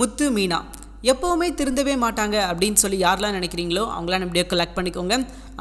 முத்து மீனா. எப்போவுமே திருந்தவே மாட்டாங்க அப்படின்னு சொல்லி யாரெல்லாம் நினைக்கிறீங்களோ அவங்களாம் இப்படியே கலெக்ட் பண்ணிக்கோங்க.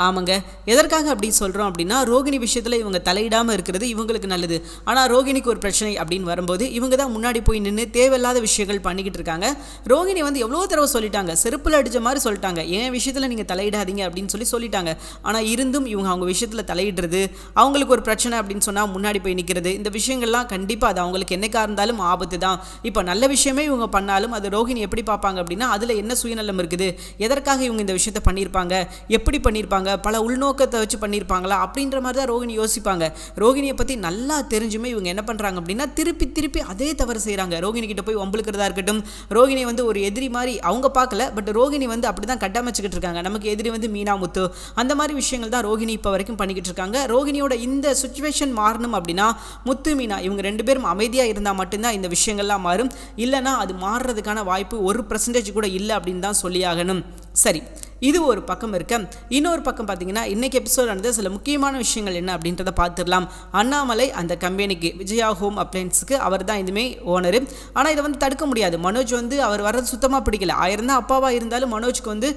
ஆமாங்க. எதற்காக அப்படி சொல்கிறோம் அப்படின்னா ரோகிணி விஷயத்தில் இவங்க தலையிடாமல் இருக்கிறது இவங்களுக்கு நல்லது. ஆனால் ரோகிணிக்கு ஒரு பிரச்சனை அப்படின்னு வரும்போது இவங்க தான் முன்னாடி போய் நின்று தேவையில்லாத விஷயங்கள் பண்ணிக்கிட்டு இருக்காங்க. ரோகிணி வந்து எவ்வளோ தடவை சொல்லிட்டாங்க. செருப்பில் அடித்த மாதிரி சொல்லிட்டாங்க. என் விஷயத்தில் நீங்கள் தலையிடாதீங்க அப்படின்னு சொல்லி சொல்லிட்டாங்க. ஆனால் இருந்தும் இவங்க அவங்க விஷயத்தில் தலையிடுறது அவங்களுக்கு ஒரு பிரச்சனை அப்படின்னு சொன்னால் முன்னாடி போய் நிற்கிறது இந்த விஷயங்கள்லாம் கண்டிப்பாக அது அவங்களுக்கு என்னைக்கா இருந்தாலும் ஆபத்து தான். இப்போ நல்ல விஷயமே இவங்க பண்ணாலும் அது ரோகிணி எப்படி பார்ப்பாங்க அப்படின்னா அதில் என்ன சுயநலம் இருக்குது? எதற்காக இவங்க இந்த விஷயத்தை பண்ணியிருப்பாங்க? எப்படி பண்ணியிருப்பாங்க? பல உள்நோக்கத்தை வச்சு பண்ணியிருப்பாங்களா அப்படின்ற மாதிரி தான் ரோகிணி யோசிப்பாங்க. ரோகிணியை பற்றி நல்லா தெரிஞ்சுமே இவங்க என்ன பண்ணுறாங்க அப்படின்னா திருப்பி திருப்பி அதே தவறு செய்கிறாங்க ரோகிணி கிட்ட போய் வம்புழுக்கிறதா இருக்கட்டும் ரோகிணி வந்து ஒரு எதிரி மாதிரி அவங்க பார்க்கல பட் ரோகிணி வந்து அப்படி தான் கட்டமைச்சிக்கிட்டு இருக்காங்க. நமக்கு எதிரி வந்து மீனா முத்து அந்த மாதிரி விஷயங்கள் தான் ரோகிணி இப்போ வரைக்கும் பண்ணிக்கிட்டு இருக்காங்க. ரோகிணியோட இந்த சுச்சுவேஷன் மாறணும் அப்படின்னா முத்து மீனா இவங்க ரெண்டு பேரும் அமைதியாக இருந்தால் மட்டும்தான் இந்த விஷயங்கள்லாம் மாறும். இல்லைனா அது மாறுறதுக்கான வாய்ப்பு ஒரு பர்சன்டேஜ் கூட இல்லை அப்படின்னு தான் சொல்லியாகணும். சரி. இது ஒரு பக்கம் இருக்க. இன்னொரு பக்கம் பார்த்தீங்கன்னா இன்றைக்கி எபிசோட் நடந்த சில முக்கியமான விஷயங்கள் என்ன அப்படின்றத பார்த்துடலாம் அண்ணாமலை அந்த கம்பெனிக்கு விஜயா ஹோம் அப்ளைன்ஸுக்கு அவர் தான் இதுமே ஓனரு ஆனால் இதை வந்து தடுக்க முடியாது. மனோஜ் வந்து அவர் வர்றது சுத்தமாக பிடிக்கல. ஆயிரம் தான் அப்பாவாக இருந்தாலும் மனோஜ்க்கு வந்து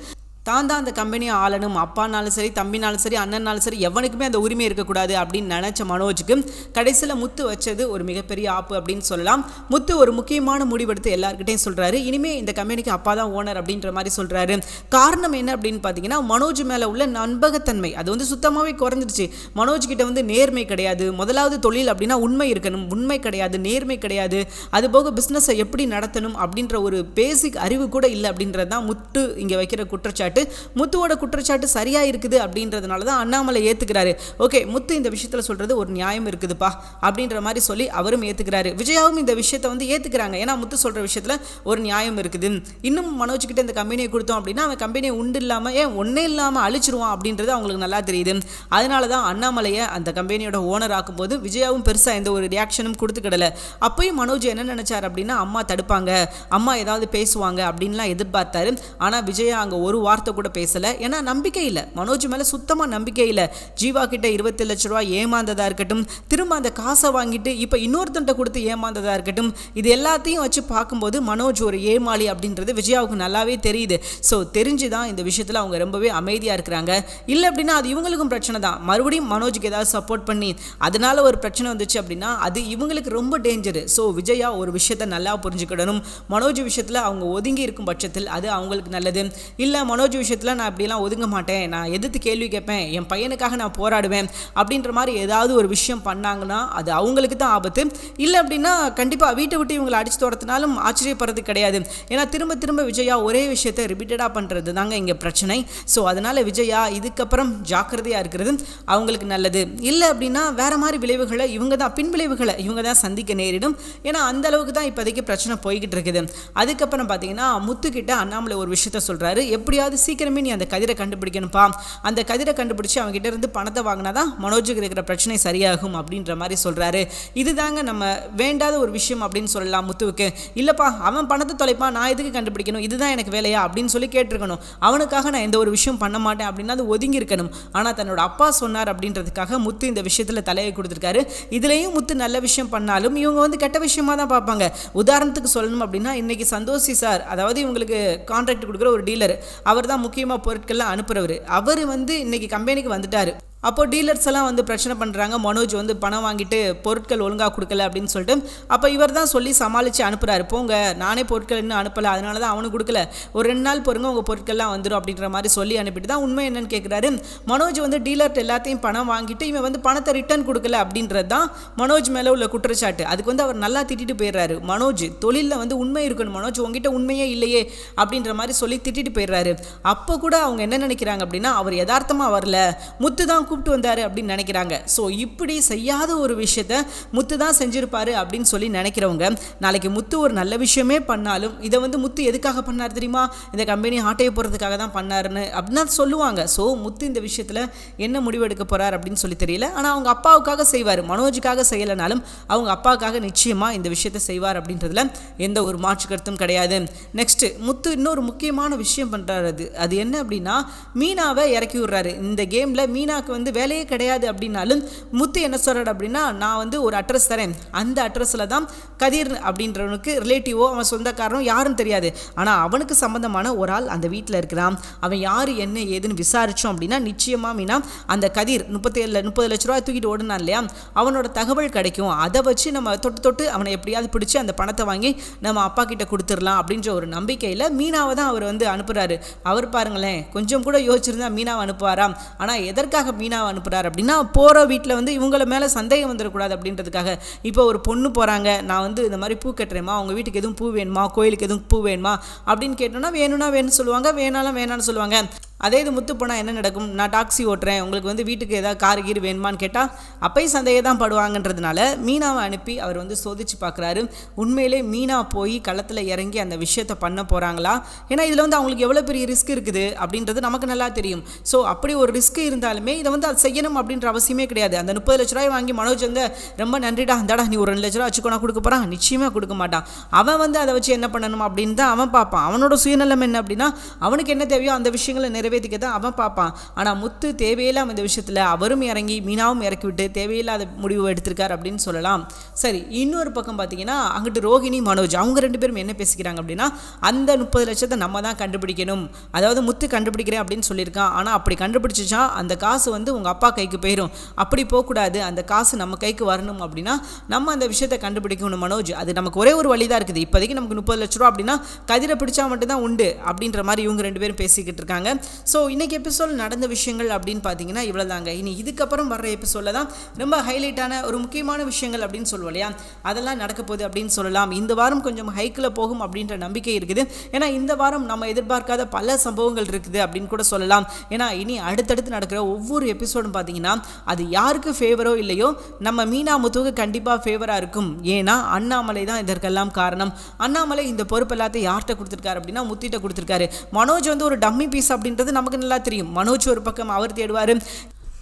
தான் தான் அந்த கம்பெனியை ஆளணும் அப்பானாலும் சரி தம்பினாலும் சரி அண்ணனாலும் சரி எவனுக்குமே அந்த உரிமை இருக்கக்கூடாது அப்படின்னு நினச்ச மனோஜுக்கு கடைசியில் முத்து வச்சது ஒரு மிகப்பெரிய ஆப்பு அப்படின்னு சொல்லலாம். முத்து ஒரு முக்கியமான முடிவெடுத்து எல்லாருக்கிட்டையும் சொல்கிறாரு இனிமேல் இந்த கம்பெனிக்கு அப்பா தான் ஓனர் அப்படின்ற மாதிரி சொல்கிறாரு காரணம் என்ன அப்படின்னு பார்த்தீங்கன்னா மனோஜ் மேலே உள்ள நண்பகத்தன்மை அது வந்து சுத்தமாகவே குறைஞ்சிருச்சு. மனோஜ் கிட்ட வந்து நேர்மை கிடையாது. முதலாவது தொழில் அப்படின்னா உண்மை இருக்கணும். உண்மை கிடையாது நேர்மை கிடையாது. அதுபோக பிஸ்னஸை எப்படி நடத்தணும் அப்படின்ற ஒரு பேசிக் அறிவு கூட இல்லை அப்படின்றது தான் முத்து இங்கே வைக்கிற குற்றச்சாட்டு. முத்துவோட குற்றச்சாட்டு சரியாக இருக்குது அப்படின்றதுனால தான் அண்ணாமலை ஏற்றுக்கிறாரு ஓகே முத்து இந்த விஷயத்தில் சொல்கிறது ஒரு நியாயம் இருக்குதுப்பா அப்படின்ற மாதிரி சொல்லி அவரும் ஏற்றுக்கிறாரு விஜயாவும் இந்த விஷயத்தை வந்து ஏற்றுக்கிறாங்க ஏன்னா முத்து சொல்கிற விஷயத்தில் ஒரு நியாயம் இருக்குது. இன்னும் மனோஜ் கிட்ட இந்த கம்பெனியை கொடுத்தோம் அப்படின்னா அவன் கம்பெனியை உண்டு இல்லாமல் ஏன் ஒன்றே இல்லாமல் அழிச்சிருவான் அப்படின்றது அவங்களுக்கு நல்லா தெரியுது. அதனால தான் அண்ணாமலையை அந்த கம்பெனியோட ஓனர் ஆக்கும்போது விஜயாவும் பெருசாக எந்த ஒரு ரியாக்ஷனும் கொடுத்துக்கிடல. அப்பயும் மனோஜ் என்ன நினச்சார் அப்படின்னா அம்மா தடுப்பாங்க அம்மா ஏதாவது பேசுவாங்க அப்படின்லாம் எதிர்பார்த்தாரு. ஆனால் விஜயா அங்கே ஒரு வார்த்தை கூட பேசலை. ஏன்னா நம்பிக்கை இல்லை. மனோஜ் மேலே சுத்தமாக நம்பிக்கை இல்லை. ஜீவா கிட்ட இருபத்தி லட்ச ரூபா ஏமாந்ததாக இருக்கட்டும் திரும்ப அந்த காசை வாங்கிட்டு இப்போ இன்னொருத்தன்ட்ட கொடுத்து ஏமாந்ததாக இருக்கட்டும் இது எல்லாத்தையும் வச்சு பார்க்கும்போது மனோஜ் ஒரு ஏமாளி அப்படின்றது விஜயாவுக்கு நல்லாவே தெரியுது. ஸோ தெரிஞ்சு தான் இந்த விஷயத்தில் அவங்க ரொம்பவே அமைதியாக இருக்கிறாங்க. இல்லை அப்படின்னா அது இவங்களுக்கும் பிரச்சனை தான். மறுபடியும் மனோஜுக்கு ஏதாவது சப்போர்ட் பண்ணி அதனால ஒரு பிரச்சனை வந்துச்சு அப்படின்னா அது இவங்களுக்கு ரொம்ப டேஞ்சரு ஸோ விஜயா ஒரு விஷயத்தை நல்லா புரிஞ்சுக்கிடணும். மனோஜ் விஷயத்தில் அவங்க ஒதுங்கி இருக்கும் பட்சத்தில் அது அவங்களுக்கு நல்லது. இல்லை மனோஜ் விஷயத்தில் நான் இப்படிலாம் ஒதுங்க மாட்டேன். நான் எதிர்த்து கேள்வி கேட்பேன். என் பையனுக்காக நான் போராடுவேன். அப்படின்ற மாதிரி ஏதாவது ஒரு விஷயம் பண்ணாங்கன்னா அது அவங்களுக்கு தான் ஆபத்து. இல்லை அப்படின்னா கண்டிப்பாக வீட்டை விட்டு இவங்களை அடிச்சு துரத்தினாலும் ஆச்சரியப்படுறது கிடையாது. ஏன்னா திரும்ப திரும்ப விஜயா ஒரே விஷயத்தை ரிப்பீட்டடாக பண்ணுறது தாங்க இங்கே பிரச்சனை. ஸோ அதனால் விஜயா இதுக்கப்புறம் ஜாக்கிரதையாக இருக்கிறது அவங்களுக்கு நல்லது. இல்லை அப்படின்னா வேற மாதிரி விளைவுகளை இவங்க தான் பின் விளைவுகளை இவங்க தான் சந்திக்க நேரிடும். ஏன்னா அந்த அளவுக்கு தான் இப்போதைக்கு பிரச்சனை போய்கிட்டு இருக்குது. அதுக்கப்புறம் பார்த்தீங்கன்னா முத்துக்கிட்ட அண்ணாமலை ஒரு விஷயத்த சொல்கிறாரு எப்படியாவது சீக்கிரமே நீ அந்த கதிரை கண்டுபிடிக்கணும்ப்பா அந்த கதிரை கண்டுபிடிச்சு அவங்ககிட்ட இருந்து பணத்தை வாங்கினா தான் மனோஜுக்கு இருக்கிற பிரச்சனை சரியாகும் அப்படின்ற மாதிரி சொல்கிறாரு இதுதாங்க நம்ம வேண்டாத ஒரு விஷயம் அப்படின்னு சொல்லலாம் முத்துவுக்கு. இல்லைப்பா அவன் பணத்தை தொலைப்பான் நான் எதுக்கு கண்டுபிடிக்கணும்? இதுதான் எனக்கு வேலையா? அப்படின்னு சொல்லி கேட்டிருக்கணும். அவனுக்காக நான் எந்த ஒரு விஷயம் பண்ண மாட்டேன் அப்படின்னா அது ஒதுங்கி இருக்கணும். ஆனால் தன்னோட அப்பா சொன்னார் அப்படின்றதுக்காக முத்து இந்த விஷயத்தில் தலையை கொடுத்துருக்காரு. இதுலேயும் முத்து நல்ல விஷயம் பண்ணாலும் இவங்க வந்து கெட்ட விஷயமா தான் பார்ப்பாங்க. உதாரணத்துக்கு சொல்லணும் அப்படின்னா இன்னைக்கு சந்தோஷி சார் அதாவது இவங்களுக்கு கான்ட்ராக்ட் கொடுக்குற ஒரு டீலர் அவர் தான் முக்கியமாக பொருட்கள்லாம் அனுப்புறவர். அவர் வந்து இன்னைக்கு கம்பெனிக்கு வந்துட்டார். அப்போது டீலர்ஸ் எல்லாம் வந்து பிரச்சனை பண்ணுறாங்க மனோஜ் வந்து பணம் வாங்கிட்டு பொருட்கள் ஒழுங்காக கொடுக்கல அப்படின்னு சொல்லிட்டு. அப்போ இவர் தான் சொல்லி சமாளித்து அனுப்புகிறாரு போங்க நானே பொருட்கள் இன்னும் அனுப்பலை. அதனால தான் அவனுக்கு கொடுக்கல. ஒரு ரெண்டு நாள் பொறுங்க உங்கள் பொருட்கள்லாம் வந்துடும் அப்படின்ற மாதிரி சொல்லி அனுப்பிட்டு தான் உண்மை என்னன்னு கேட்குறாரு மனோஜ் வந்து டீலர்ட்ட எல்லாத்தையும் பணம் வாங்கிட்டு இவன் வந்து பணத்தை ரிட்டர்ன் கொடுக்கல அப்படின்றது தான் மனோஜ் மேலே உள்ள குற்றச்சாட்டு. அதுக்கு வந்து அவர் நல்லா திட்டிட்டு போயிடுறாரு. மனோஜ் தொழிலில் வந்து உண்மை இருக்கணும். மனோஜ் உங்ககிட்ட உண்மையே இல்லையே அப்படின்ற மாதிரி சொல்லி திட்டிட்டு போயிடுறாரு. அப்போ கூட அவங்க என்ன நினைக்கிறாங்க அப்படின்னா அவர் யதார்த்தமாக வரல. முத்து தான் கூப்பிட்டு வந்தார் அப்படின்னு நினைக்கிறாங்க. ஸோ இப்படி செய்யாத ஒரு விஷயத்த முத்து தான் செஞ்சுருப்பாரு அப்படின்னு சொல்லி நினைக்கிறவங்க நாளைக்கு முத்து ஒரு நல்ல விஷயமே பண்ணாலும் இதை வந்து முத்து எதுக்காக பண்ணார் தெரியுமா? இந்த கம்பெனி ஆட்டையை போகிறதுக்காக தான் பண்ணாருன்னு அப்படின்னு சொல்லுவாங்க. ஸோ முத்து இந்த விஷயத்தில் என்ன முடிவு எடுக்க போகிறார் அப்படின்னு சொல்லி தெரியல. ஆனால் அவங்க அப்பாவுக்காக செய்வார். மனோஜுக்காக செய்யலைனாலும் அவங்க அப்பாவுக்காக நிச்சயமாக இந்த விஷயத்தை செய்வார் அப்படின்றதுல எந்த ஒரு மாற்று கருத்தும் கிடையாது. நெக்ஸ்ட்டு முத்து இன்னொரு முக்கியமான விஷயம் பண்ணுறாரு அது. அது என்ன அப்படின்னா மீனாவை இறக்கி விடுறாரு. இந்த கேமில் மீனாவுக்கு வந்து வந்து வேலையே கிடையாது அப்படின்னாலும் முத்து என்ன சொல்கிறார் அப்படின்னா நான் வந்து ஒரு அட்ரஸ் தரேன். அந்த அட்ரஸில் தான் கதிர் அப்படின்றவனுக்கு ரிலேட்டிவோ அவன் சொந்தக்காரனோ யாரும் தெரியாது. ஆனால் அவனுக்கு சம்மந்தமான ஒரு ஆள் அந்த வீட்டில் இருக்கிறான். அவன் யார் என்ன ஏதுன்னு விசாரித்தோம் அப்படின்னா நிச்சயமாக மீனா அந்த கதிர் முப்பத்தேழு முப்பது லட்ச ரூபா தூக்கிட்டு ஓடுனான் இல்லையா? அவனோட தகவல் கிடைக்கும். அதை வச்சு நம்ம தொட்டு தொட்டு அவனை எப்படியாவது பிடிச்சி அந்த பணத்தை வாங்கி நம்ம அப்பா கிட்ட கொடுத்துடலாம் அப்படின்ற ஒரு நம்பிக்கையில் மீனாவை தான் அவர் வந்து அனுப்புகிறாரு அவர் பாருங்களேன் கொஞ்சம் கூட யோசிச்சிருந்தா மீனாவை அனுப்புவாராம் ஆனால் எதற்காக மீனாவை அனுப்புகிறார் அப்படின்னா போகிற வீட்டில் வந்து இவங்கள மேலே சந்தேகம் வந்துடக்கூடாது அப்படின்றதுக்காக. இப்போ ஒரு பொண்ணு போகிறாங்க நான் வந்து இந்த மாதிரி பூ கட்டுறேம்மா அவங்க வீட்டுக்கு எதுவும் பூ வேணுமா கோயிலுக்கு எதுவும் பூ வேணுமா அப்படின்னு கேட்டோன்னா வேணும்னா வேணும்னு சொல்லுவாங்க வேணாலும் வேணான்னு சொல்லுவாங்க. அதே இது முத்து போனால் என்ன நடக்கும்? நான் டாக்ஸி ஓட்டுறேன். உங்களுக்கு வந்து வீட்டுக்கு ஏதாவது கார் கீர் வேணுமான்னு கேட்டால் அப்பையும் சந்தேகம் தான் படுவாங்கன்றதுனால மீனாவை அனுப்பி அவர் வந்து சோதிச்சு பார்க்குறாரு உண்மையிலே மீனா போய் களத்தில் இறங்கி அந்த விஷயத்தை பண்ண போகிறாங்களா ஏன்னா இதில் வந்து அவங்களுக்கு எவ்வளோ பெரிய ரிஸ்க் இருக்குது அப்படின்றது நமக்கு நல்லா தெரியும். ஸோ அப்படி ஒரு ரிஸ்க் இருந்தாலுமே இதை வந்து அது செய்யணும் அப்படின்ற அவசியமே கிடையாது. அந்த முப்பது லட்ச ரூபாய் வாங்கி மனோஜ் வந்து ரொம்ப நன்றிடா அந்தாடா நீ ஒரு ரெண்டு லட்ச ரூபா வச்சுக்கோ கொடுக்க போகிறான் நிச்சயமாக கொடுக்க மாட்டான். அவன் வந்து அதை வச்சு என்ன பண்ணணும் அப்படின்னு தான் அவன் பார்ப்பான். அவனோட சுயநலம் என்ன அப்படின்னா அவனுக்கு என்ன தேவையோ அந்த விஷயங்களை நிறைவே நிறைவேற்றிக்க தான் அவன் பார்ப்பான். ஆனால் முத்து தேவையில்லாம இந்த விஷயத்தில் அவரும் இறங்கி மீனாவும் இறக்கி விட்டு தேவையில்லாத முடிவு எடுத்திருக்கார் அப்படின்னு சொல்லலாம். சரி இன்னொரு பக்கம் பார்த்தீங்கன்னா அங்கிட்டு ரோஹிணி மனோஜ் அவங்க ரெண்டு பேரும் என்ன பேசிக்கிறாங்க அப்படின்னா அந்த முப்பது லட்சத்தை நம்ம தான் கண்டுபிடிக்கணும். அதாவது முத்து கண்டுபிடிக்கிறேன் அப்படின்னு சொல்லியிருக்கான். ஆனால் அப்படி கண்டுபிடிச்சிச்சா அந்த காசு வந்து உங்கள் அப்பா கைக்கு போயிடும் அப்படி போகக்கூடாது. அந்த காசு நம்ம கைக்கு வரணும் அப்படின்னா நம்ம அந்த விஷயத்தை கண்டுபிடிக்கணும் மனோஜ். அது நமக்கு ஒரே ஒரு வழி தான் இருக்குது. இப்போதைக்கு நமக்கு முப்பது லட்ச ரூபா அப்படின்னா கதிரை பிடிச்சா மட்டும்தான் உண்டு அப்படின்ற மாதிரி இவங்க ரெண்டு பேரும் பேசிக்கிட்டு இருக்காங்க. ஸோ இன்றைக்கி எபிசோட் நடந்த விஷயங்கள் அப்படின்னு பார்த்தீங்கன்னா இவ்வளோ தாங்க இனி இதுக்கப்புறம் வர்ற எபிசோடில் தான் ரொம்ப ஹைலைட்டான ஒரு முக்கியமான விஷயங்கள் அப்படின்னு சொல்லுவோம் இல்லையா? அதெல்லாம் நடக்க போகுது அப்படின்னு சொல்லலாம். இந்த வாரம் கொஞ்சம் ஹைக்கில் போகும் அப்படின்ற நம்பிக்கை இருக்குது. ஏன்னா இந்த வாரம் நம்ம எதிர்பார்க்காத பல சம்பவங்கள் இருக்குது அப்படின்னு கூட சொல்லலாம். ஏன்னா இனி அடுத்தடுத்து நடக்கிற ஒவ்வொரு எபிசோடும் பார்த்தீங்கன்னா அது யாருக்கு ஃபேவரோ இல்லையோ நம்ம மீனா முத்துவுக்கு கண்டிப்பாக ஃபேவராக இருக்கும். ஏன்னா அண்ணாமலை தான் இதற்கெல்லாம் காரணம். அண்ணாமலை இந்த பொறுப்பு எல்லாத்தையும் யார்கிட்ட கொடுத்துருக்காரு அப்படின்னா முத்திட்ட கொடுத்துருக்காரு. மனோஜ் வந்து ஒரு டம்மி பீஸ் அப்படின்றது நமக்கு நல்லா தெரியும். மனோஜ் ஒரு பக்கம் அவர் தேடுவார்.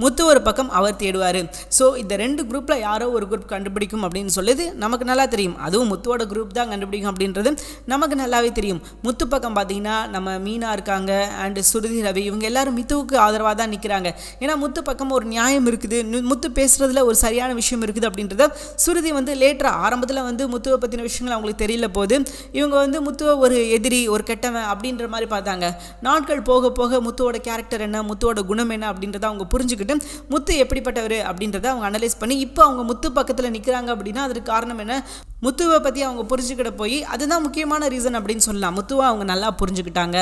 முத்து ஒரு பக்கம் அவர் தேடுவார். ஸோ இந்த ரெண்டு குரூப்பில் யாரோ ஒரு குரூப் கண்டுபிடிக்கும் அப்படின்னு சொல்லுது. நமக்கு நல்லா தெரியும். அதுவும் முத்துவோட குரூப் தான் கண்டுபிடிக்கும் அப்படின்றது நமக்கு நல்லாவே தெரியும். முத்து பக்கம் பார்த்தீங்கன்னா நம்ம மீனா இருக்காங்க அண்டு சுருதி ரவி இவங்க எல்லாரும் மித்துவுக்கு ஆதரவாக தான் நிற்கிறாங்க ஏன்னா முத்து பக்கம் ஒரு நியாயம் இருக்குது. முத்து பேசுகிறதுல ஒரு சரியான விஷயம் இருக்குது அப்படின்றத சுருதி வந்து லேட்டராக ஆரம்பத்தில் வந்து முத்துவை பற்றின விஷயங்கள் அவங்களுக்கு தெரியல போது இவங்க வந்து முத்துவை ஒரு எதிரி ஒரு கெட்டவன் அப்படின்ற மாதிரி பார்த்தாங்க. நாட்கள் போக போக முத்துவோட கேரக்டர் என்ன முத்துவோட குணம் என்ன அப்படின்றத அவங்க புரிஞ்சுக்கிட்டு முத்து எப்படிப்பட்டவர் அப்படின்றத அவங்க அனலைஸ் பண்ணி இப்போ அவங்க முத்து பக்கத்தில் நிற்கிறாங்க அப்படின்னா அதுக்கு காரணம் என்ன? முத்துவை பற்றி அவங்க புரிஞ்சுக்கிட போய் அதுதான் முக்கியமான ரீசன் அப்படின்னு சொல்லலாம். முத்துவை அவங்க நல்லா புரிஞ்சுக்கிட்டாங்க.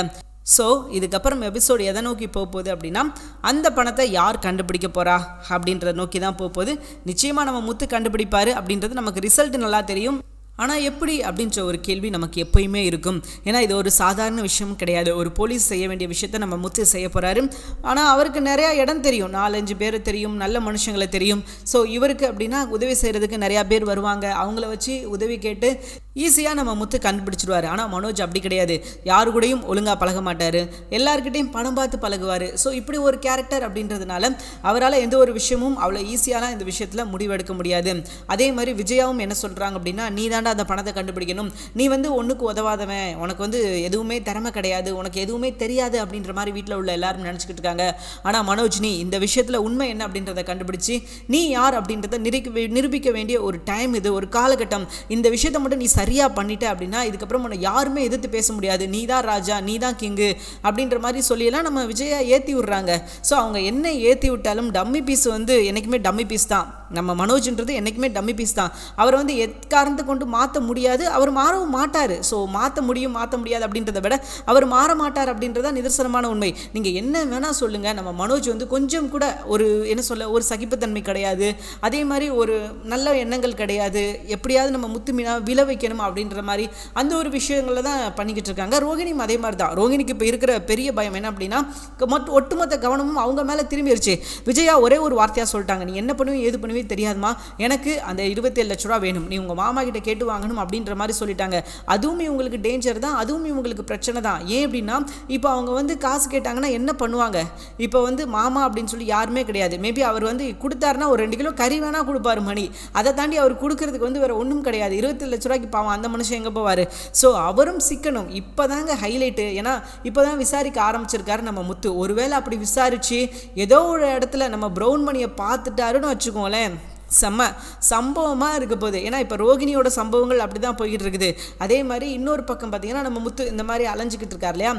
ஸோ இதுக்கப்புறம் எபிசோடு எதை நோக்கி போக போகுது அப்படின்னா அந்த பணத்தை யார் கண்டுபிடிக்க போகிறா அப்படின்றத நோக்கி தான் போக போகுது நிச்சயமாக நம்ம முத்து கண்டுபிடிப்பார் அப்படின்றது நமக்கு ரிசல்ட் நல்லா தெரியும். ஆனால் எப்படி அப்படின்ற ஒரு கேள்வி நமக்கு எப்பயுமே இருக்கும். ஏன்னா இது ஒரு சாதாரண விஷயம் கிடையாது. ஒரு போலீஸ் செய்ய வேண்டிய விஷயத்த நம்ம முத்து செய்ய போகிறாரு ஆனால் அவருக்கு நிறையா இடம் தெரியும். நாலஞ்சு பேர் தெரியும். நல்ல மனுஷங்களை தெரியும். ஸோ இவருக்கு அப்படின்னா உதவி செய்கிறதுக்கு நிறையா பேர் வருவாங்க. அவங்கள வச்சு உதவி கேட்டு ஈஸியாக நம்ம முத்து கண்டுபிடிச்சிடுவார். ஆனால் மனோஜ் அப்படி கிடையாது. யாரு கூடயும் ஒழுங்காக பழக மாட்டார். எல்லாருக்கிட்டையும் பணம் பார்த்து பழகுவார். ஸோ இப்படி ஒரு கேரக்டர் அப்படின்றதுனால அவரால் எந்த ஒரு விஷயமும் அவ்வளோ ஈஸியாலாம் இந்த விஷயத்தில் முடிவெடுக்க முடியாது. அதே மாதிரி விஜயாவும் என்ன சொல்கிறாங்க அப்படின்னா நீ தாண்டா அந்த பணத்தை கண்டுபிடிக்கணும். நீ வந்து ஒன்றுக்கு உதவாதவன். உனக்கு வந்து எதுவுமே திறமை கிடையாது. உனக்கு எதுவுமே தெரியாது அப்படின்ற மாதிரி வீட்டில் உள்ள எல்லாரும் நினச்சிக்கிட்டு இருக்காங்க. ஆனால் மனோஜ் நீ இந்த விஷயத்தில் உண்மை என்ன அப்படின்றத கண்டுபிடிச்சு நீ யார் அப்படின்றத நிரூபிக்க வே- நிரூபிக்க வேண்டிய ஒரு டைம் இது ஒரு காலகட்டம். இந்த விஷயத்தை மட்டும் நீ சரி சரியாக பண்ணிட்ட அப்படின்னா இதுக்கப்புறம் உன்னை யாருமே எதிர்த்து பேச முடியாது. நீ தான் ராஜா நீ தான் கிங்கு அப்படின்ற மாதிரி சொல்லியெல்லாம் நம்ம விஜயா ஏற்றி விட்றாங்க. ஸோ அவங்க என்ன ஏற்றி விட்டாலும் டம்மி பீஸ் வந்து என்றைக்குமே டம்மி பீஸ் தான். நம்ம மனோஜ்ன்றது என்றைக்குமே டம்மி பீஸ் தான். அவரை வந்து எக்காரணத்தை கொண்டு மாற்ற முடியாது. அவர் மாறவும் மாட்டார். ஸோ மாற்ற முடியும் மாற்ற முடியாது அப்படின்றத விட அவர் மாற மாட்டார் அப்படின்றத நிதர்சனமான உண்மை. நீங்கள் என்ன வேணால் சொல்லுங்கள் நம்ம மனோஜ் வந்து கொஞ்சம் கூட ஒரு என்ன சொல்ல ஒரு சகிப்புத்தன்மை கிடையாது. அதே மாதிரி ஒரு நல்ல எண்ணங்கள் கிடையாது. எப்படியாவது நம்ம முத்து மீனா விழ வைக்கணும் அப்படின்ற மாதிரி அந்த ஒரு விஷயங்களில் தான் பண்ணிக்கிட்டு இருக்காங்க. ரோகிணியும் அதே மாதிரி தான். ரோகிணிக்கு இப்போ இருக்கிற பெரிய பயம் என்ன அப்படின்னா ஒட்டுமொத்த கவனமும் அவங்க மேலே திரும்பிடுச்சு விஜயா ஒரே ஒரு வார்த்தையாக சொல்லிட்டாங்க. நீ என்ன பண்ணுவீங்க ஏது பண்ணுவீங்க ஏற்கனவே தெரியாதுமா. எனக்கு அந்த இருபத்தேழு லட்ச ரூபா வேணும். நீ உங்கள் மாமா கிட்ட கேட்டு வாங்கணும் அப்படின்ற மாதிரி சொல்லிட்டாங்க. அதுவுமே உங்களுக்கு டேஞ்சர் தான். அதுவுமே உங்களுக்கு பிரச்சனை தான். ஏன் அப்படின்னா இப்போ அவங்க வந்து காசு கேட்டாங்கன்னா என்ன பண்ணுவாங்க? இப்போ வந்து மாமா அப்படின்னு சொல்லி யாருமே கிடையாது. மேபி அவர் வந்து கொடுத்தாருன்னா ஒரு ரெண்டு கிலோ கறி வேணால் கொடுப்பாரு மணி. அதை தாண்டி அவர் கொடுக்கறதுக்கு வந்து வேறு ஒன்றும் கிடையாது. இருபத்தி லட்ச ரூபாய்க்கு பாவம் அந்த மனுஷன் எங்கே போவார்? ஸோ அவரும் சிக்கணும். இப்போ தாங்க ஹைலைட்டு ஏன்னா இப்போ தான் விசாரிக்க ஆரம்பிச்சிருக்காரு நம்ம முத்து. ஒருவேளை அப்படி விசாரித்து ஏதோ ஒரு இடத்துல நம்ம ப்ரௌன் மணியை பார்த்துட்டாருன்னு வச்சுக்கோங்களேன். செம்ம சம்பவமாக இருக்க போகுது. ஏன்னா இப்போ ரோகிணியோட சம்பவங்கள் அப்படி தான் போய்கிட்டு இருக்குது. அதே மாதிரி இன்னொரு பக்கம் பார்த்தீங்கன்னா நம்ம முத்து இந்த மாதிரி அலைஞ்சிக்கிட்டு இருக்கார் இல்லையா?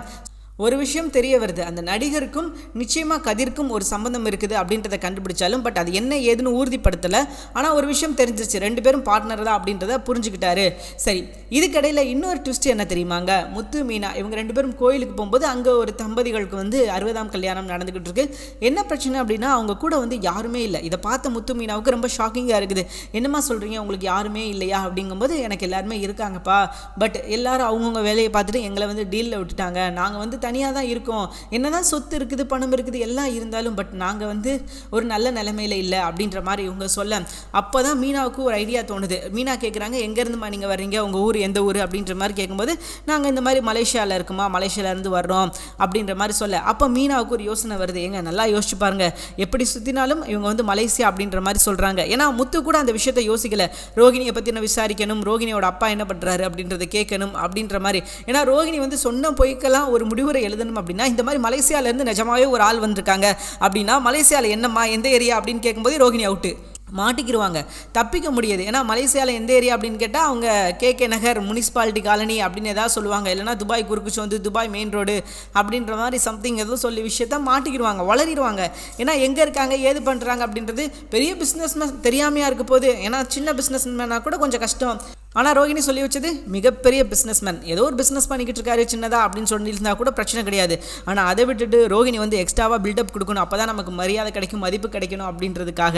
ஒரு விஷயம் தெரிய வருது. அந்த நடிகருக்கும் நிச்சயமாக கதிர்க்கும் ஒரு சம்பந்தம் இருக்குது அப்படின்றத கண்டுபிடிச்சாலும் பட் அது என்ன ஏதுன்னு உறுதிப்படுத்தலை. ஆனால் ஒரு விஷயம் தெரிஞ்சிச்சு ரெண்டு பேரும் பார்ட்னர் தான் அப்படின்றத புரிஞ்சுக்கிட்டாரு. சரி இதுக்கடையில் இன்னொரு ட்விஸ்ட் என்ன தெரியுமாங்க? முத்து மீனா இவங்க ரெண்டு பேரும் கோயிலுக்கு போகும்போது அங்கே ஒரு தம்பதிகளுக்கு வந்து அறுபதாம் கல்யாணம் நடந்துக்கிட்டு இருக்கு. என்ன பிரச்சனை அப்படின்னா அவங்க கூட வந்து யாருமே இல்லை. இதை பார்த்த முத்து மீனாவுக்கு ரொம்ப ஷாக்கிங்காக இருக்குது. என்னம்மா சொல்கிறீங்க உங்களுக்கு யாருமே இல்லையா? அப்படிங்கும்போது எனக்கு எல்லாருமே இருக்காங்கப்பா. பட் எல்லாரும் அவங்கவுங்க வேலையை பார்த்துட்டு எங்களை வந்து டீலில் விட்டுட்டாங்க. நாங்கள் வந்து தனியாக தான் இருக்கோம். என்னதான் சொத்து இருக்குது பணம் இருக்குது எல்லாம் இருந்தாலும் பட் நாங்கள் வந்து ஒரு நல்ல நிலைமையில் இல்லை அப்படின்ற மாதிரி இவங்க சொல்ல அப்போ தான் மீனாவுக்கு ஒரு ஐடியா தோணுது. மீனா கேட்குறாங்க எங்கேருந்துமா நீங்கள் வர்றீங்க? உங்கள் ஊர் எந்த ஊர்? அப்படின்ற மாதிரி கேட்கும்போது நாங்கள் இந்த மாதிரி மலேசியாவில் இருக்குமா மலேசியாவிலேருந்து வர்றோம் அப்படின்ற மாதிரி சொல்ல. அப்போ மீனாவுக்கு ஒரு யோசனை வருது. ஏங்க நல்லா யோசிச்சு பாருங்க. எப்படி சுற்றினாலும் இவங்க வந்து மலேசியா அப்படின்ற மாதிரி சொல்கிறாங்க ஏன்னா முத்து கூட அந்த விஷயத்தை யோசிக்கல. ரோகிணியை பற்றி நான் விசாரிக்கணும்? ரோகிணியோட அப்பா என்ன பண்ணுறாரு அப்படின்றத கேட்கணும் அப்படின்ற மாதிரி. ஏன்னா ரோகிணி வந்து சொன்ன பொய்க்கெல்லாம் ஒரு முடிவுரை எழுதணும் அப்படின்னா இந்த மாதிரி மலேசியாவிலேருந்து நிஜமாவே ஒரு ஆள் வந்திருக்காங்க அப்படின்னா மலேசியாவில் என்னம்மா எந்த ஏரியா அப்படின்னு கேட்கும்போது ரோஹிணி அவுட்டு மாட்டிக்கிடுவாங்க தப்பிக்க முடியாது. ஏன்னா மலேசியாவில் எந்த ஏரியா அப்படின்னு கேட்டால் அவங்க K. K. Nagar municipality colony அப்படின்னு ஏதாவது சொல்லுவாங்க. இல்லைனா துபாய் குறுக்குச்சு வந்து துபாய் மெயின் ரோடு அப்படின்ற மாதிரி சம்திங் எதுவும் சொல்லி விஷயத்த மாட்டிக்கிடுவாங்க வளரிடுவாங்க ஏன்னா எங்கே இருக்காங்க ஏது பண்ணுறாங்க அப்படின்றது பெரிய பிஸ்னஸ் தெரியாமையாக இருக்க போது ஏன்னா சின்ன பிஸ்னஸ் மேனாக கூட கொஞ்சம் கஷ்டம். ஆனால் ரோஹிணி சொல்லி வச்சது மிகப்பெரிய பிஸ்னஸ்மேன் ஏதோ ஒரு பிஸ்னஸ் பண்ணிக்கிட்டு இருக்காரு சின்னதாக அப்படின்னு சொல்லியிருந்தா கூட பிரச்சனை கிடையாது. ஆனால் அதை விட்டுட்டு ரோகிணி வந்து எக்ஸ்ட்ராவாக பில்டப் கொடுக்கணும். அப்போ தான் நமக்கு மரியாதை கிடைக்கும் மதிப்பு கிடைக்கணும் அப்படின்றதுக்காக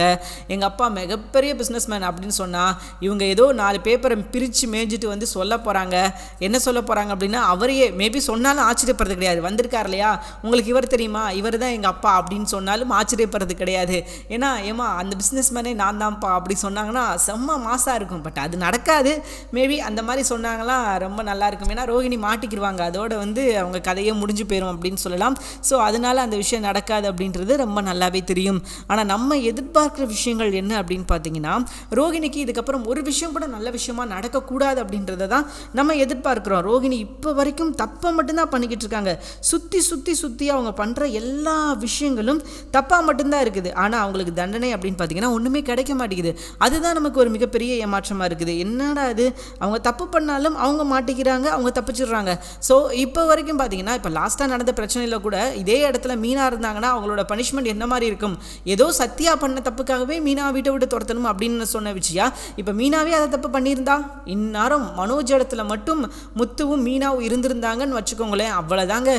எங்கள் அப்பா மிகப்பெரிய பிஸ்னஸ்மேன் அப்படின்னு சொன்னால் இவங்க ஏதோ நாலு பேப்பரை பிரித்து மேய்ஞ்சிட்டு வந்து சொல்ல போகிறாங்க என்ன சொல்ல போகிறாங்க அப்படின்னா அவரையே மேபி சொன்னாலும் ஆச்சரியப்படுறது கிடையாது. வந்திருக்கார் இல்லையா? உங்களுக்கு இவர் தெரியுமா? இவர் தான் எங்கள் அப்பா அப்படின்னு சொன்னாலும் ஆச்சரியப்படுறது கிடையாது. ஏன்னா ஏமா அந்த பிஸ்னஸ் மேனே நான் தான்ப்பா அப்படி சொன்னாங்கன்னா செம்ம மாசாக இருக்கும். பட் அது நடக்காது. மேபி அந்த மாதிரி சொன்னாங்களாம் ரொம்ப நல்லா இருக்கும். ஏன்னா ரோகிணி மாட்டிக்கிடுவாங்க அதோட வந்து அவங்க கதையே முடிஞ்சு போயிடும் அப்படின்னு சொல்லலாம். ஸோ அதனால அந்த விஷயம் நடக்காது அப்படின்றது ரொம்ப நல்லாவே தெரியும். ஆனால் நம்ம எதிர்பார்க்குற விஷயங்கள் என்ன அப்படின்னு பார்த்தீங்கன்னா ரோகிணிக்கு இதுக்கப்புறம் ஒரு விஷயம் கூட நல்ல விஷயமா நடக்கக்கூடாது அப்படின்றத தான் நம்ம எதிர்பார்க்குறோம். ரோகிணி இப்போ வரைக்கும் தப்பை மட்டும்தான் பண்ணிக்கிட்டு இருக்காங்க. சுற்றி சுற்றி சுற்றி அவங்க பண்ணுற எல்லா விஷயங்களும் தப்பாக மட்டும்தான் இருக்குது. ஆனால் அவங்களுக்கு தண்டனை அப்படின்னு பார்த்தீங்கன்னா ஒன்றுமே கிடைக்க மாட்டேங்குது. அதுதான் நமக்கு ஒரு மிகப்பெரிய ஏமாற்றமாக இருக்குது. என்னடா இது அவங்க தப்பு பண்ணாலும் அவங்க மாட்டிக்கிறாங்க அவங்க தப்பிச்சிடுறாங்க. ஸோ இப்போ வரைக்கும் பார்த்தீங்கன்னா இப்போ லாஸ்ட்டாக நடந்த பிரச்சனையில் கூட இதே இடத்துல மீனாக இருந்தாங்கன்னா அவங்களோட பனிஷ்மெண்ட் என்ன மாதிரி இருக்கும்? ஏதோ சத்யா பண்ண தப்புக்காகவே மீனா வீட்டை விட்டு துரத்தணும் அப்படின்னு சொன்ன விஷயா? இப்போ மீனாவே அதை தப்பு பண்ணியிருந்தா? இந்நேரம் மனோஜ் இடத்துல மட்டும் முத்துவும் மீனாவும் இருந்திருந்தாங்கன்னு வச்சுக்கோங்களேன் அவ்வளோதாங்க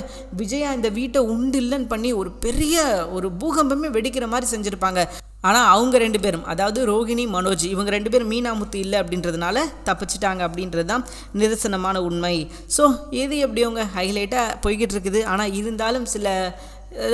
விஜயா இந்த வீட்டை உண்டு இல்லைன்னு பண்ணி ஒரு பெரிய ஒரு பூகம்பமே வெடிக்கிற மாதிரி செஞ்சுருப்பாங்க. ஆனால் அவங்க ரெண்டு பேரும் அதாவது ரோகிணி மனோஜ் இவங்க ரெண்டு பேரும் மீனாமுத்து இல்லை அப்படின்றதுனால தப்பிச்சிட்டாங்க அப்படின்றது தான் நிதர்சனமான உண்மை. ஸோ இது எப்படி அவங்க ஹைலைட்டாக போய்கிட்டு இருக்குது. ஆனால் இருந்தாலும் சில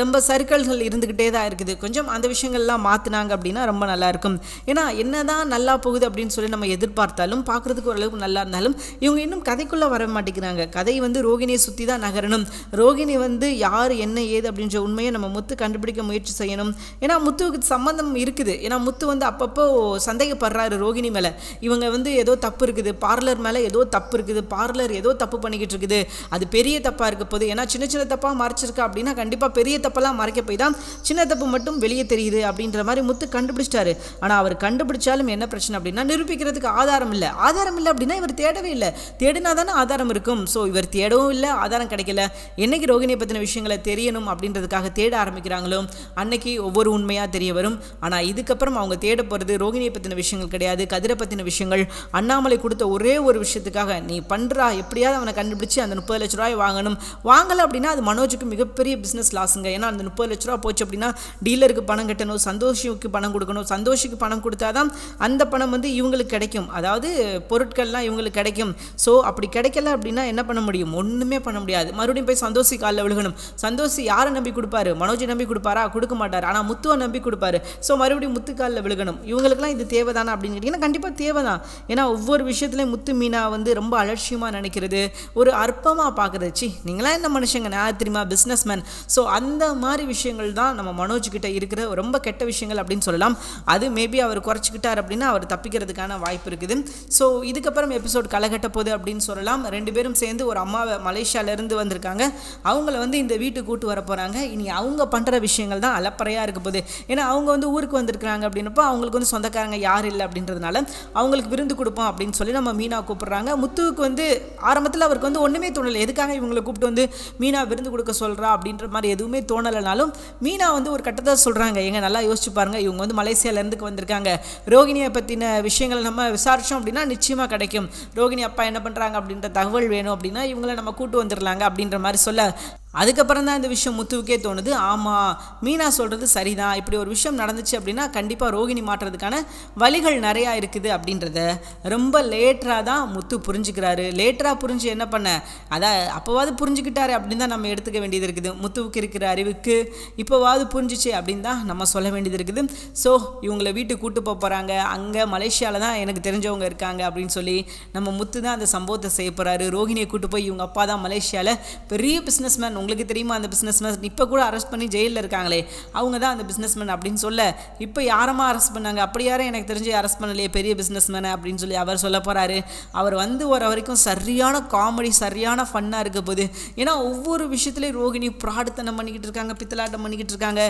ரொம்ப சர்க்கிள்கள் இருந்துக்கிட்டே தான் இருக்குது. கொஞ்சம் அந்த விஷயங்கள்லாம் மாற்றினாங்க அப்படின்னா ரொம்ப நல்லாயிருக்கும். ஏன்னா என்ன தான் நல்லா போகுது அப்படின்னு சொல்லி நம்ம எதிர்பார்த்தாலும் பார்க்குறதுக்கு ஓரளவுக்கு நல்லா இருந்தாலும் இவங்க இன்னும் கதைக்குள்ளே வர மாட்டேங்கிறாங்க. கதை வந்து ரோகிணியை சுற்றி தான் நகரணும். ரோகிணி வந்து யார் என்ன ஏது அப்படின்ற உண்மையை நம்ம முத்து கண்டுபிடிக்க முயற்சி செய்யணும். ஏன்னா முத்துவுக்கு சம்மந்தம் இருக்குது. ஏன்னா முத்து வந்து அப்பப்போ சந்தேகப்படுறாரு ரோகிணி மேலே. இவங்க வந்து ஏதோ தப்பு இருக்குது. பார்லர் மேலே ஏதோ தப்பு இருக்குது. பார்லர் ஏதோ தப்பு பண்ணிக்கிட்டு இருக்குது. அது பெரிய தப்பாக இருக்க போது ஏன்னா சின்ன சின்ன தப்பாக மறைச்சிருக்கா அப்படின்னா கண்டிப்பாக பெரிய தப்பெல்லாம் மறைக்க போய் தான் சின்ன தப்பு மட்டும் வெளியே தெரியுது அப்படின்ற மாதிரி முத்து கண்டுபிடிச்சிட்டாரு. ஆனால் அவர் கண்டுபிடிச்சாலும் என்ன பிரச்சனை அப்படின்னா நிரூபிக்கிறதுக்கு ஆதாரம் இல்லை. ஆதாரம் இல்லை அப்படின்னா இவர் தேடவே இல்லை. தேடினா தானே ஆதாரம் இருக்கும். ஸோ இவர் தேடவும் இல்லை ஆதாரம் கிடைக்கல. என்னைக்கு ரோகிணியை பற்றின விஷயங்களை தெரியணும் அப்படின்றதுக்காக தேட ஆரம்பிக்கிறாங்களோ அன்னைக்கு ஒவ்வொரு உண்மையாக தெரிய வரும். ஆனால் இதுக்கப்புறம் அவங்க தேட போகிறது ரோகிணியை பற்றின விஷயங்கள் கிடையாது கதிரை பற்றின விஷயங்கள். அண்ணாமலை கொடுத்த ஒரே ஒரு விஷயத்துக்காக நீ பண்ணுறா எப்படியாவது அவனை கண்டுபிடிச்சு அந்த முப்பது லட்ச ரூபாய் வாங்கணும். வாங்கலை அப்படின்னா அது மனோஜுக்கு மிகப்பெரிய பிஸ்னஸ் லாஸ் காசுங்க. ஏன்னா அந்த முப்பது லட்ச ரூபா போச்சு அப்படின்னா டீலருக்கு பணம் கட்டணும் சந்தோஷுக்கு பணம் கொடுக்கணும். சந்தோஷுக்கு பணம் கொடுத்தாதான் அந்த பணம் வந்து இவங்களுக்கு கிடைக்கும். அதாவது பொருட்கள்லாம் இவங்களுக்கு கிடைக்கும். ஸோ அப்படி கிடைக்கல அப்படின்னா என்ன பண்ண முடியும்? ஒன்றுமே பண்ண முடியாது. மறுபடியும் போய் சந்தோஷி காலில் விழுகணும். சந்தோஷி யாரை நம்பி கொடுப்பாரு? மனோஜை நம்பி கொடுப்பாரா? கொடுக்க மாட்டார். ஆனால் முத்துவை நம்பி கொடுப்பாரு. ஸோ மறுபடியும் முத்து காலில் விழுகணும். இவங்களுக்குலாம் இது தேவைதானா அப்படின்னு கேட்டிங்கன்னா கண்டிப்பாக தேவை தான் ஏன்னா ஒவ்வொரு விஷயத்துலையும் முத்து மீனா வந்து ரொம்ப அலட்சியமாக நினைக்கிறது. ஒரு அற்பமாக பார்க்குறது. சி நீங்களாம் என்ன மனுஷங்க? நான் தெரியுமா? பிஸ்னஸ் மேன் ஸோ அந்த அந்த மாதிரி விஷயங்கள் தான் நம்ம மனோஜ் கிட்ட இருக்கிற ரொம்ப கெட்ட விஷயங்கள் அப்படின்னு சொல்லலாம். அது மேபி அவர் குறைச்சிக்கிட்டார் அப்படின்னா அவர் தப்பிக்கிறதுக்கான வாய்ப்பு இருக்குது. ஸோ இதுக்கப்புறம் எபிசோட் களைகட்ட போகுது அப்படின்னு சொல்லலாம். ரெண்டு பேரும் சேர்ந்து ஒரு அம்மாவை மலேசியாவிலேருந்து வந்திருக்காங்க. அவங்கள வந்து இந்த வீட்டுக்கு கூட்டு வர போகிறாங்க இனி அவங்க பண்ணுற விஷயங்கள் தான் அலப்பறையாக இருக்க போகுது. ஏன்னா அவங்க வந்து ஊருக்கு வந்திருக்கிறாங்க அப்படின்னப்போ அவங்களுக்கு வந்து சொந்தக்காரங்க யார் இல்லை அப்படின்றதுனால அவங்களுக்கு விருந்து கொடுப்போம் அப்படின்னு சொல்லி நம்ம மீனா கூப்பிட்றாங்க. முத்துவுக்கு வந்து ஆரம்பத்தில் அவருக்கு வந்து ஒன்றுமே தோணலை. எதுக்காக இவங்களை கூப்பிட்டு வந்து மீனா விருந்து கொடுக்க சொல்கிறா அப்படின்ற மாதிரி எதுவுமே தோணலைனாலும் மீனா வந்து ஒரு கட்டத்தை சொல்கிறாங்க எங்க நல்லா யோசிச்சு பாருங்க. இவங்க வந்து மலேசியாவிலேருந்துக்கு வந்திருக்காங்க. ரோகிணியை பற்றின விஷயங்களை நம்ம விசாரித்தோம் அப்படின்னா நிச்சயமாக கிடைக்கும். ரோகிணி அப்பா என்ன பண்ணுறாங்க அப்படின்ற தகவல் வேணும் அப்படின்னா இவங்கள நம்ம கூட்டு வந்துடலாங்க அப்படின்ற மாதிரி சொல்ல அதுக்கப்புறம் தான் இந்த விஷயம் முத்துவுக்கே தோணுது. ஆமாம் மீனா சொல்கிறது சரிதான் இப்படி ஒரு விஷயம் நடந்துச்சு அப்படின்னா கண்டிப்பாக ரோகிணி மாற்றுறதுக்கான வழிகள் நிறையா இருக்குது அப்படின்றத ரொம்ப லேட்டராக தான் முத்து புரிஞ்சுக்கிறாரு. லேட்டராக புரிஞ்சு என்ன பண்ண? அதான் அப்போவாது புரிஞ்சுக்கிட்டாரு அப்படின்னு தான் நம்ம எடுத்துக்க வேண்டியது இருக்குது. முத்துவுக்கு இருக்கிற அறிவுக்கு இப்போவாது புரிஞ்சிச்சு அப்படின்னு தான் நம்ம சொல்ல வேண்டியது இருக்குது. ஸோ இவங்களை வீட்டுக்கு கூட்டு போக போகிறாங்க அங்கே மலேசியாவில் தான் எனக்கு தெரிஞ்சவங்க இருக்காங்க அப்படின்னு சொல்லி நம்ம முத்து தான் அந்த சம்பவத்தை செய்ய போகிறாரு ரோகிணியை கூட்டு போய் இவங்க அப்பா தான் மலேசியாவில் பெரிய பிஸ்னஸ்மேன் உங்களுக்கு தெரியுமா அந்த பிஸ்னஸ்மேன் இப்போ கூட அரெஸ்ட் பண்ணி ஜெயிலில் இருக்காங்களே அவங்க தான் அந்த பிஸ்னஸ்மேன் அப்படின்னு சொல்ல இப்போ யாரமா அரெஸ்ட் பண்ணாங்க? அப்படி யாரும் எனக்கு தெரிஞ்சு அரெஸ்ட் பண்ணலையே பெரிய பிஸ்னஸ்மேனை அப்படின்னு சொல்லி அவர் சொல்ல போகிறாரு அவர் வந்து வர வரைக்கும் சரியான காமெடி சரியான ஃபன்னாக இருக்க போகுது ஏன்னா ஒவ்வொரு விஷயத்துலையும் ரோகிணி பிராடுத்தனம் பண்ணிக்கிட்டு இருக்காங்க பித்தலாட்டம் பண்ணிக்கிட்டு இருக்காங்க.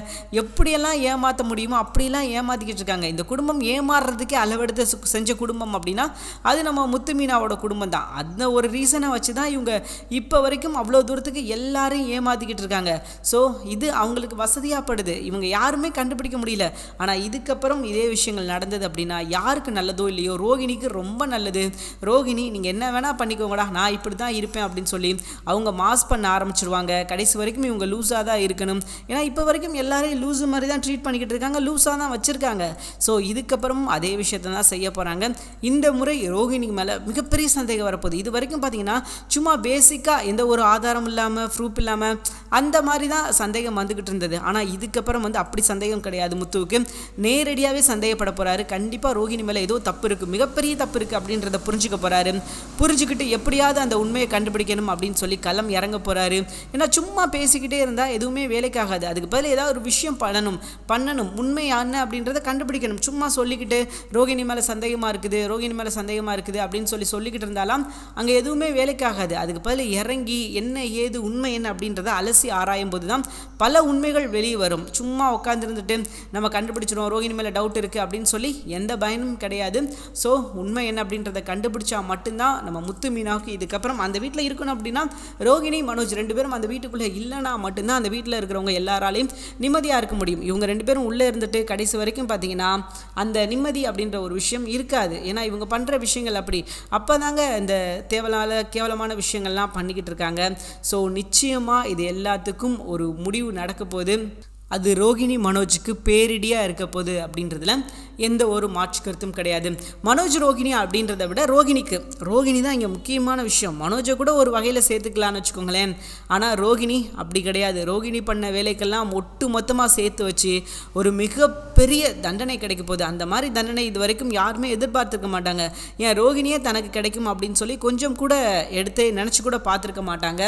எப்படியெல்லாம் ஏமாற்ற முடியுமோ அப்படியெல்லாம் ஏமாற்றிக்கிட்டு இருக்காங்க. இந்த குடும்பம் ஏமாறுறதுக்கே அளவெடுத்து செஞ்ச குடும்பம் அப்படின்னா அது நம்ம முத்து மீனாவோட குடும்பம் தான் அந்த ஒரு ரீசனை வச்சு தான் இவங்க இப்போ வரைக்கும் அவ்வளோ தூரத்துக்கு எல்லாரையும் ஏமாற்றிக்கிட்டு இருக்காங்க. ஸோ இது அவங்களுக்கு வசதியாகப்படுது இவங்க யாருமே கண்டுபிடிக்க முடியல. ஆனால் இதுக்கப்புறம் இதே விஷயங்கள் நடந்தது அப்படின்னா யாருக்கு நல்லதோ இல்லையோ ரோகிணிக்கு ரொம்ப நல்லது. ரோகிணி நீங்கள் என்ன வேணால் பண்ணிக்கோங்கடா நான் இப்படி தான் இருப்பேன் அப்படின்னு சொல்லி அவங்க மாஸ் பண்ண ஆரம்பிச்சிருவாங்க. கடைசி வரைக்கும் இவங்க லூஸாக தான் இருக்கணும். ஏன்னா இப்போ வரைக்கும் எல்லாரையும் லூஸு மாதிரி தான் ட்ரீட் பண்ணிக்கிட்டு இருக்காங்க. லூஸாக தான் வச்சுருக்காங்க. ஸோ இதுக்கப்புறமும் அதே விஷயத்தை தான் செய்ய போகிறாங்க இந்த முறை ரோகிணிக்கு மேலே மிகப்பெரிய சந்தேகம் வரப்போகுது. இது வரைக்கும் பார்த்தீங்கன்னா சும்மா பேசிக்காக எந்த ஒரு ஆதாரம் இல்லாமல் ப்ரூஃப் இல்லாமல் அந்த மாதிரி தான் சந்தேகம் வந்துக்கிட்டு இருந்தது. ஆனால் இதுக்கப்புறம் வந்து அப்படி சந்தேகம் கிடையாது முத்துவுக்கு. நேரடியாகவே சந்தேகப்பட போகிறாரு கண்டிப்பாக ரோஹிணி மேலே ஏதோ தப்பு இருக்குது மிகப்பெரிய தப்பு இருக்குது அப்படின்றத புரிஞ்சுக்க போகிறாரு புரிஞ்சுக்கிட்டு எப்படியாவது அந்த உண்மையை கண்டுபிடிக்கணும் அப்படின்னு சொல்லி களம் இறங்க போகிறாரு ஏன்னா சும்மா பேசிக்கிட்டே இருந்தால் எதுவுமே வேலைக்காகாது. அதுக்கு பதில் ஏதாவது ஒரு விஷயம் பண்ணணும். பண்ணணும். உண்மையான அப்படின்றத கண்டுபிடிக்கணும். சும்மா சொல்லிக்கிட்டு ரோகிணி மேலே சந்தேகமாக இருக்குது ரோகிணி மேலே சந்தேகமாக இருக்குது அப்படின்னு சொல்லி சொல்லிக்கிட்டு இருந்தாலும் அங்கே எதுவுமே வேலைக்காகாது. அதுக்கு பதில் இறங்கி என்ன ஏது உண்மை என்ன அப்படின்றத அலசி ஆராயும் போது தான் பல உண்மைகள் வெளியே வரும். சும்மா உட்காந்துருந்துட்டு நம்ம கண்டுபிடிச்சிடும் ரோஹிணி மேலே டவுட் இருக்குது அப்படின்னு சொல்லி எந்த பயனும் கிடையாது. ஸோ உண்மை என்ன அப்படின்றத கண்டுபிடிச்சா மட்டும்தான் நம்ம முத்து மீனாவுக்கு இதுக்கப்புறம் அந்த வீட்டில் இருக்கணும் அப்படின்னா ரோகிணி மனோஜ் ரெண்டு பேரும் அந்த வீட்டுக்குள்ளே இல்லைனா மட்டும்தான் அந்த வீட்டில் இருக்கிறவங்க எல்லாராலையும் நிம்மதியாக இருக்க முடியும். இவங்க ரெண்டு பேரும் உள்ளே இருந்துட்டு கடைசி வரைக்கும் பார்த்தீங்கன்னா அந்த நிம்மதி அப்படின்ற ஒரு விஷயம் இருக்காது. ஏன்னா இவங்க பண்ணுற விஷயங்கள் அப்படி. அப்போ தாங்க இந்த தேவலால கேவலமான விஷயங்கள்லாம் பண்ணிக்கிட்டு இருக்காங்க. ஸோ நிச்சயமாக இது எல்லாத்துக்கும் ஒரு முடிவு நடக்க போகுது அது ரோகிணி மனோஜுக்கு பேரிடியாக இருக்க போகுது அப்படின்றதுல எந்த ஒரு மாற்று கருத்தும் கிடையாது. மனோஜ் ரோகிணி அப்படின்றத விட ரோகிணிக்கு ரோகிணி தான் இங்கே முக்கியமான விஷயம். மனோஜை கூட ஒரு வகையில் சேர்த்துக்கலான்னு வச்சுக்கோங்களேன். ஆனால் ரோகிணி அப்படி கிடையாது. ரோகிணி பண்ண வேலைக்கெல்லாம் ஒட்டு மொத்தமாக சேர்த்து வச்சு ஒரு மிகப்பெரிய தண்டனை கிடைக்க போகுது. அந்த மாதிரி தண்டனை இது வரைக்கும் யாருமே எதிர்பார்த்துருக்க மாட்டாங்க. ஏன் ரோகிணியே தனக்கு கிடைக்கும் அப்படின்னு சொல்லி கொஞ்சம் கூட எடுத்து நினச்சி கூட பார்த்துருக்க மாட்டாங்க.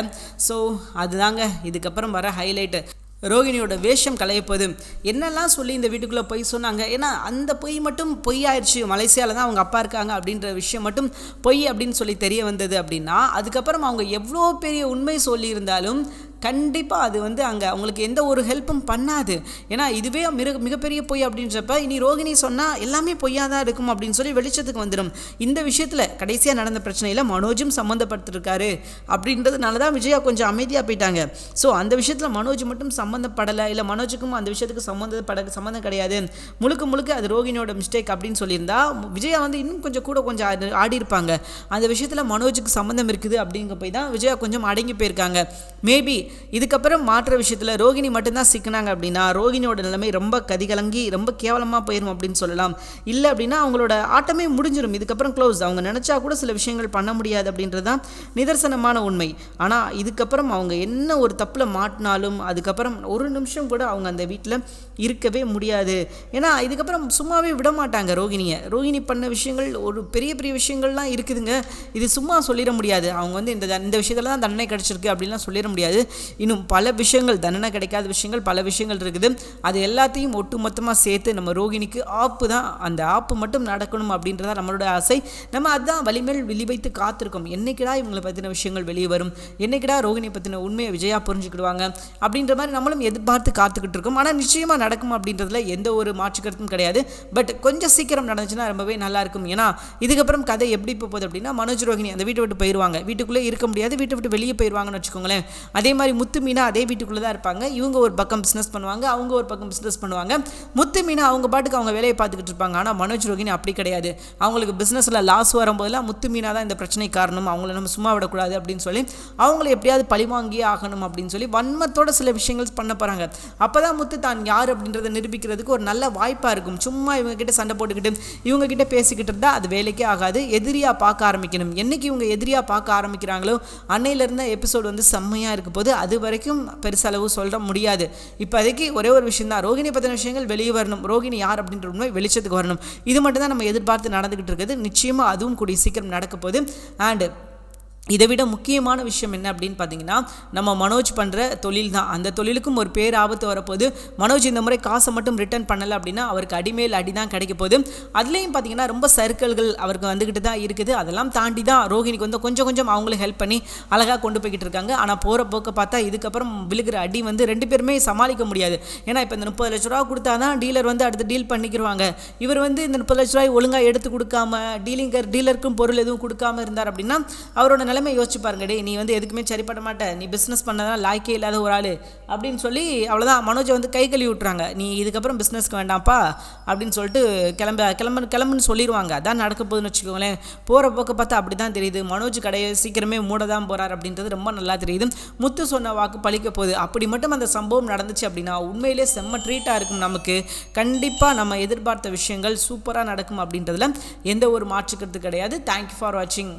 ஸோ அதுதாங்க. இதுக்கப்புறம் வர ஹைலைட்டு ரோகிணியோட வேஷம் கலையப்போது என்னெல்லாம் சொல்லி இந்த வீட்டுக்குள்ளே பொய் சொன்னாங்க? ஏன்னா அந்த பொய் மட்டும் பொய் ஆயிடுச்சு மலேசியாவில் தான் அவங்க அப்பா இருக்காங்க அப்படின்ற விஷயம் மட்டும் பொய் அப்படின்னு சொல்லி தெரிய வந்தது அப்படின்னா அதுக்கப்புறம் அவங்க எவ்வளோ பெரிய உண்மை சொல்லியிருந்தாலும் கண்டிப்பாக அது வந்து அங்கே அவங்களுக்கு எந்த ஒரு ஹெல்ப்பும் பண்ணாது. ஏன்னா இதுவே மிக மிகப்பெரிய பொய் அப்படின்றப்ப இனி ரோகிணி சொன்னால் எல்லாமே பொய்யாக தான் இருக்கும் அப்படின்னு சொல்லி வெளிச்சத்துக்கு வந்துடும் இந்த விஷயத்தில் கடைசியாக நடந்த பிரச்சனையில் மனோஜும் சம்மந்தப்பட்டிருக்காரு அப்படின்றதுனால தான் விஜயா கொஞ்சம் அமைதியாக போயிட்டாங்க. ஸோ அந்த விஷயத்தில் மனோஜ் மட்டும் சம்மந்தப்படலை இல்லை மனோஜுக்கும் அந்த விஷயத்துக்கு சம்மந்தப்பட சம்மந்தம் கிடையாது. முழுக்க முழுக்க அது ரோகிணியோட மிஸ்டேக் அப்படின்னு சொல்லியிருந்தா விஜயா வந்து இன்னும் கொஞ்சம் கூட கொஞ்சம் ஆடி ஆடி இருப்பாங்க அந்த விஷயத்தில் மனோஜுக்கு சம்மந்தம் இருக்குது அப்படிங்க போய் தான் விஜயா கொஞ்சம் அடங்கி போயிருக்காங்க. மேபி இதுக்கப்புறம் மாற்ற விஷயத்தில் ரோகிணி மட்டும்தான் சிக்கினாங்க அப்படின்னா ரோகிணியோட நிலைமை ரொம்ப கதிகலங்கி ரொம்ப கேவலமாக போயிடும் அப்படின்னு சொல்லலாம். இல்லை அப்படின்னா அவங்களோட ஆட்டமே முடிஞ்சிடும் இதுக்கப்புறம் க்ளோஸ் அவங்க நினச்சா கூட சில விஷயங்கள் பண்ண முடியாது அப்படின்றது தான் நிதர்சனமான உண்மை. ஆனால் இதுக்கப்புறம் அவங்க என்ன ஒரு தப்பில் மாட்டினாலும் அதுக்கப்புறம் ஒரு நிமிஷம் கூட அவங்க அந்த வீட்டில் இருக்கவே முடியாது. ஏன்னா இதுக்கப்புறம் சும்மாவே விட மாட்டாங்க ரோகிணியை. ரோகிணி பண்ண விஷயங்கள் ஒரு பெரிய பெரிய விஷயங்கள்லாம் இருக்குதுங்க. இது சும்மா சொல்லிட முடியாது. அவங்க வந்து இந்த இந்த விஷயத்தில் தான் தண்டனை கிடச்சிருக்கு அப்படின்லாம் சொல்லிட முடியாது. இன்னும் பல விஷயங்கள் தண்டனை கிடைக்காத விஷயங்கள் பல விஷயங்கள் இருக்குது. அது எல்லாத்தையும் ஒட்டுமொத்தமாக சேர்த்து நம்ம ரோகிணிக்கு ஆப்பு தான். அந்த ஆப்பு மட்டும் நடக்கணும் அப்படின்றதா நம்மளோட ஆசை. நம்ம அதுதான் வலிமேல் வெளி வைத்து காத்திருக்கோம். என்னைக்கிடா இவங்களை பற்றின விஷயங்கள் வெளியே வரும்? என்னைக்கிடா ரோகிணியை பற்றின உண்மையை விஜயா புரிஞ்சுக்கிடுவாங்க? அப்படின்ற மாதிரி நம்மளும் எதிர்பார்த்து காத்துக்கிட்டு இருக்கோம். ஆனால் நிச்சயமாக நடக்கும் அப்படின்றதுல எந்த ஒரு மாற்று கருத்தும் கிடையாது. பட் கொஞ்சம் சீக்கிரம் நடந்துச்சுன்னா ரொம்பவே நல்லா இருக்கும். ஏன்னா இதுக்கப்புறம் கதை எப்படி இப்போ போகுது அப்படின்னா மனோஜ் ரோகிணி அந்த வீட்டை விட்டு போயிடுவாங்க வீட்டுக்குள்ளே இருக்க முடியாது. வீட்டை விட்டு வெளியே போயிடுவாங்கன்னு வச்சுக்கோங்களேன். அதே மாதிரி முத்து மீனா அதே வீட்டுக்குள்ளே தான் இருப்பாங்க. இவங்க ஒரு பக்கம் பிஸ்னஸ் பண்ணுவாங்க அவங்க ஒரு பக்கம் பிஸ்னஸ் பண்ணுவாங்க. முத்து மீனா அவங்க பாட்டுக்கு அவங்க வேலையை பார்த்துக்கிட்டு இருப்பாங்க. ஆனால் மனோஜ் ரோகிணி அப்படி கிடையாது. அவங்களுக்கு பிஸ்னஸில் லாஸ் வரும்போதெல்லாம் முத்து மீனா தான் இந்த பிரச்சனை காரணம். அவங்கள நம்ம சும்மா விடக்கூடாது அப்படின்னு சொல்லி அவங்கள எப்படியாவது பழிவாங்கியே ஆகணும் அப்படின்னு சொல்லி வன்மத்தோட சில விஷயங்கள் பண்ண போகிறாங்க அப்போ தான் முத்து தான் யார் அப்படின்றத நிரூபிக்கிறதுக்கு ஒரு நல்ல வாய்ப்பாக இருக்கும். சும்மா இவங்க கிட்ட சண்டை போட்டுக்கிட்டு இவங்க கிட்ட பேசிக்கிட்டு இருந்தால் அது வேலைக்கே ஆகாது. எதிரியாக பார்க்க ஆரம்பிக்கணும். என்னைக்கு இவங்க எதிரியாக பார்க்க ஆரம்பிக்கிறாங்களோ அன்னையிலேருந்து எபிசோடு வந்து செம்மையாக இருக்க போது அது வரைக்கும் பெருசளவு சொல்ல முடியாது. இப்போதைக்கு ஒரே ஒரு விஷயம் தான் ரோகிணி பற்றின விஷயங்கள் வெளியே வரணும். ரோகிணி யார் அப்படின்ற உண்மை வெளிச்சத்துக்கு வரணும். இது மட்டும் தான் நம்ம எதிர்பார்த்து நடந்துக்கிட்டு இருக்குது நிச்சயமாக அதுவும் கூடிய சீக்கிரம் நடக்க போகுது அண்டு இதை விட முக்கியமான விஷயம் என்ன அப்படின்னு பார்த்தீங்கன்னா நம்ம மனோஜ் பண்ணுற தொழில் தான். அந்த தொழிலுக்கும் ஒரு பேர் ஆபத்து வரப்போது மனோஜ் இந்த முறை காசை மட்டும் ரிட்டர்ன் பண்ணலை அப்படின்னா அவருக்கு அடிமேல் அடி தான் கிடைக்க போகுது. அதுலேயும் பார்த்தீங்கன்னா ரொம்ப சர்க்கிள்கள் அவருக்கு வந்துக்கிட்டு தான் இருக்குது. அதெல்லாம் தாண்டி தான் ரோஹிணிக்கு வந்து கொஞ்சம் கொஞ்சம் அவங்களும் ஹெல்ப் பண்ணி அழகாக கொண்டு போய்கிட்டு இருக்காங்க. ஆனால் போகிற போக்க பார்த்தா இதுக்கப்புறம் விழுகிற அடி வந்து ரெண்டு பேருமே சமாளிக்க முடியாது. ஏன்னா இப்போ இந்த முப்பது லட்ச ரூபா கொடுத்தா தான் டீலர் வந்து அடுத்து டீல் பண்ணிக்கிருவாங்க. இவர் வந்து இந்த முப்பது லட்ச ரூபாய் ஒழுங்காக எடுத்து கொடுக்காம டீலிங்கர் டீலருக்கும் பொருள் எதுவும் கொடுக்காம இருந்தார் அப்படின்னா அவரோட நிலைமை யோசிச்சு பாருங்க டே நீ வந்து எதுக்குமே சரிப்பட மாட்ட. நீ பிஸ்னஸ் பண்ணதான் லாய்க்கே இல்லாத ஒரு ஆள். அப்படின்னு சொல்லி அவ்வளோதான் மனோஜை வந்து கை கழுவி விட்றாங்க நீ இதுக்கப்புறம் பிஸ்னஸ்க்கு வேண்டாம்ப்பா. அப்படின்னு சொல்லிட்டு கிளம்ப கிளம்பு கிளம்புன்னு சொல்லிடுவாங்க அதான் நடக்க போகுதுன்னு வச்சுக்கோங்களேன். போகிற போக்க பார்த்தா அப்படி தான் தெரியுது. மனோஜ் கடையை சீக்கிரமே மூட தான் போகிறார் அப்படின்றது ரொம்ப நல்லா தெரியுது. முத்து சொன்ன வாக்கு பழிக்க போகுது. அப்படி மட்டும் அந்த சம்பவம் நடந்துச்சு அப்படின்னா உண்மையிலே செம்ம ட்ரீட்டாக இருக்கும் நமக்கு. கண்டிப்பாக நம்ம எதிர்பார்த்த விஷயங்கள் சூப்பராக நடக்கும் அப்படின்றதுல எந்த ஒரு மாற்றுக்கிறது கிடையாது. தேங்க்யூ ஃபார் வாட்சிங்